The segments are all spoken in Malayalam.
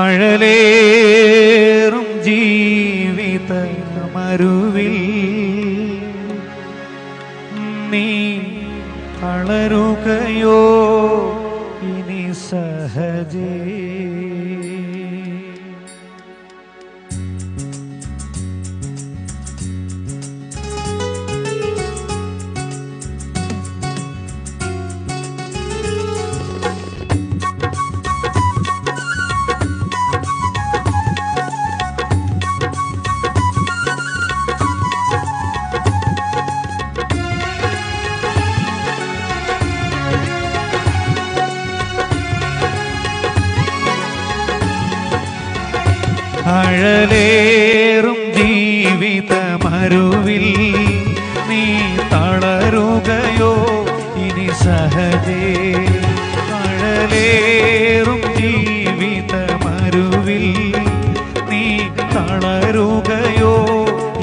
അഴലേറും ജീവിത മരുവിൽ നീ തളരുകയോ ഇനി സഹജേ. നിഴലേറും ജീവിതമരുവിൽ നീ തളരുകയോ ഇനി സഹജേ. നിഴലേറും ജീവിതമരുവിൽ നീ തളരുകയോ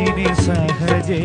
ഇനി സഹജേ.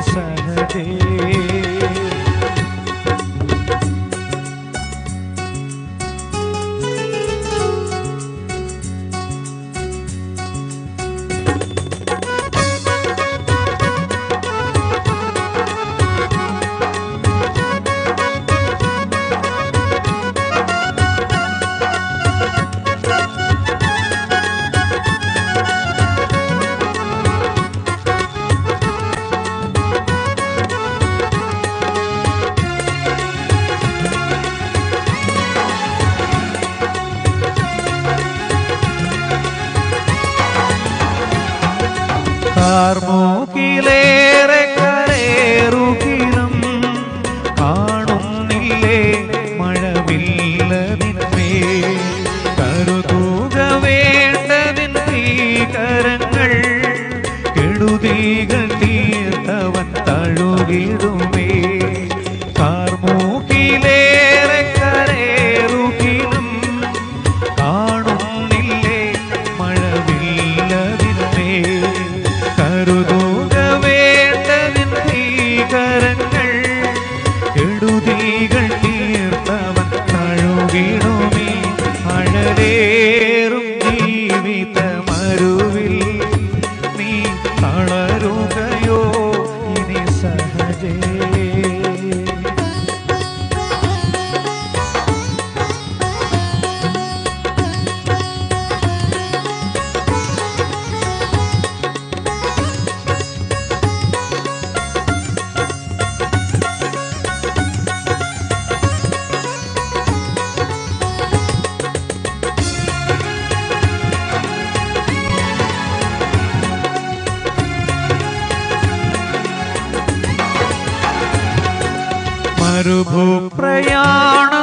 सहदेव armonía. मरुभूप्रयाण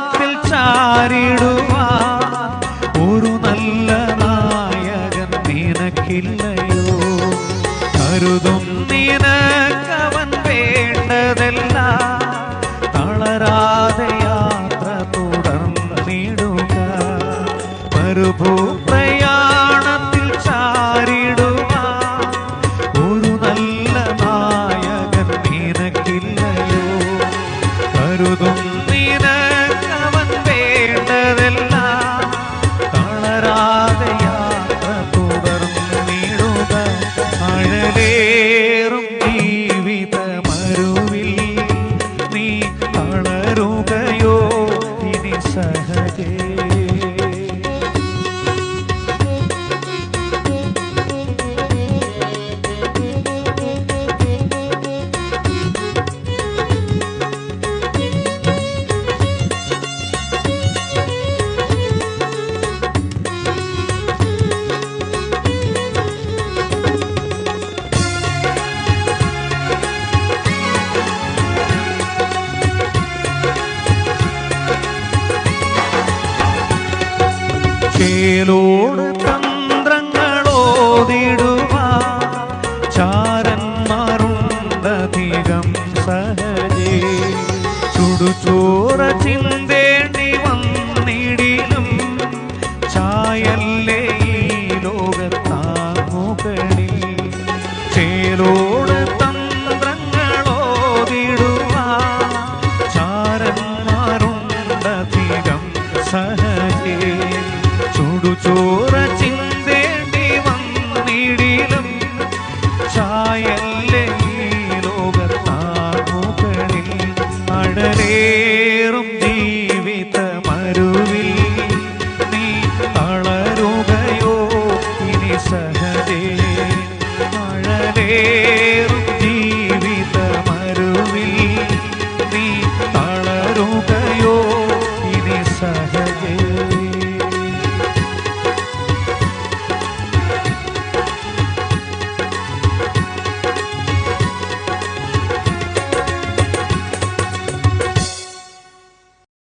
മേലോട്